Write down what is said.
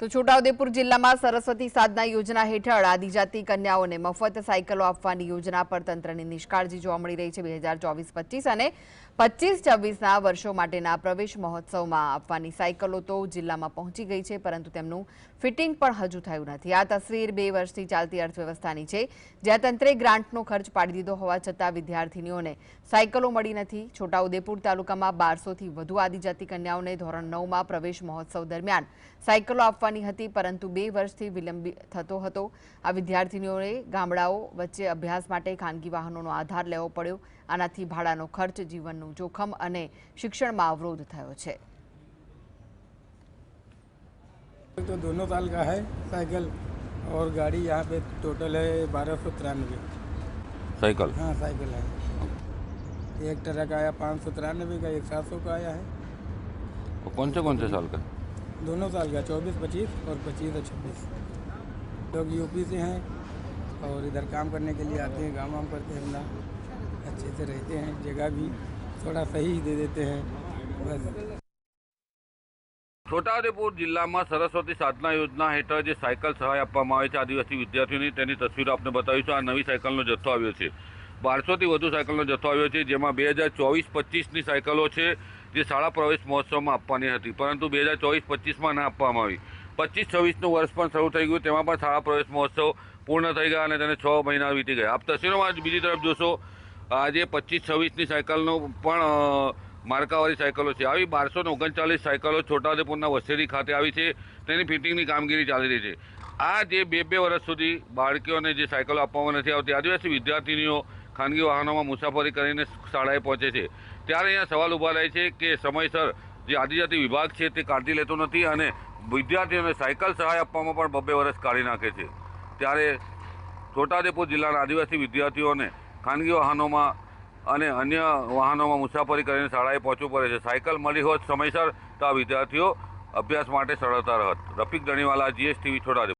તો છોટાઉદેપુર જિલ્લામાં સરસ્વતી સાધના યોજના હેઠળ આદિજાતિ કન્યાઓને મફત સાયકલો આપવાની યોજના પર તંત્રની નિષ્કાળજી જોવા મળી રહી છે બે હજાર ચોવીસ પચીસ અને પચીસ છવ્વીસના વર્ષો માટેના પ્રવેશ મહોત્સવમાં આપવાની સાયકલો તો જિલ્લામાં પહોંચી ગઈ છે, પરંતુ તેમનું ફિટિંગ પણ હજુ થયું નથી. આ તસવીર બે વર્ષથી ચાલતી અર્થવ્યવસ્થાની છે. જ્યાં તંત્રે ગ્રાન્ટનો ખર્ચ પાડી દીધો હોવા છતાં વિદ્યાર્થીનીઓને સાયકલો મળી નથી. છોટાઉદેપુર તાલુકામાં બારસોથી વધુ આદિજાતિ કન્યાઓને ધોરણ નવમાં પ્રવેશ મહોત્સવ દરમિયાન સાયકલો આપવાની હતી પરંતુ બે વર્ષથી વિલંબ થતો હતો આ વિદ્યાર્થીનીઓએ ગામડાઓ વચ્ચે અભ્યાસ માટે ખાનગી વાહનોનો આધાર લેવો પડ્યો આનાથી ભાડાનો ખર્ચ જીવનનું જોખમ અને શિક્ષણમાં અવરોધ થયો છે तो दोनों साल का है साइकिल और गाड़ी यहाँ पे टोटल है बारह सौ तिरानवे साइकिल हाँ साइकिल है एक ट्रक आया पाँच सौ तिरानवे का एक सात सौ का आया है वो कौन से कौन से साल का दोनों साल का चौबीस पच्चीस और पच्चीस और छब्बीस लोग यूपी से हैं और इधर काम करने के लिए आते हैं काम वाम करते हैं अपना अच्छे से रहते हैं जगह भी थोड़ा सही दे देते हैं बस છોટાઉદેપુર જિલ્લામાં સરસ્વતી સાધના યોજના હેઠળ જે સાયકલ સહાય આપવામાં આવે છે આદિવાસી વિદ્યાર્થીઓની તેની તસવીર આપને બતાવીશું આ નવી સાયકલનો જથ્થો આવ્યો છે બારસોથી વધુ સાયકલનો જથ્થો આવ્યો છે જેમાં બે હજાર ચોવીસ પચીસની સાયકલો છે જે શાળા પ્રવેશ મહોત્સવમાં આપવાની હતી. પરંતુ બે હજાર ચોવીસ પચીસમાં ના આપવામાં આવી. પચીસ છવ્વીસનું વર્ષ પણ શરૂ થઈ ગયું. તેમાં પણ શાળા પ્રવેશ મહોત્સવ પૂર્ણ થઈ ગયા અને તેને છ મહિના વીતી ગયા. આપ તસવીરોમાં બીજી તરફ જોશો. આજે પચીસ છવ્વીસની સાયકલનો પણ માર્કાવાળી સાયકલો છે. આવી બારસો ને ઓગણચાલીસ સાયકલો છોટાઉદેપુરના વસેરી ખાતે આવી છે. તેની ફિટિંગની કામગીરી ચાલી રહી છે. આ જે બે બે વર્ષ સુધી બાળકીઓને જે સાયકલો આપવામાં નથી આવતી, આદિવાસી વિદ્યાર્થીનીઓ ખાનગી વાહનોમાં મુસાફરી કરીને શાળાએ પહોંચે છે. ત્યારે અહીંયા સવાલ ઊભા રહે છે કે સમયસર જે આદિજાતિ વિભાગ છે તે કાળજી લેતો નથી અને વિદ્યાર્થીઓને સાયકલ સહાય આપવામાં પણ બબ્બે વર્ષ કાઢી નાખે છે. ત્યારે છોટાઉદેપુર જિલ્લાના આદિવાસી વિદ્યાર્થીઓને ખાનગી વાહનોમાં અને અન્ય વાહનોમાં મુસાફરી કરીને શાળાએ પહોંચવું પડે છે. સાયકલ મળી હોત સમયસર તો આ વિદ્યાર્થીઓ અભ્યાસ માટે સરળતા રહત. રફીક દણીવાલા જીએસટીવી, છોટાઉદેપુર.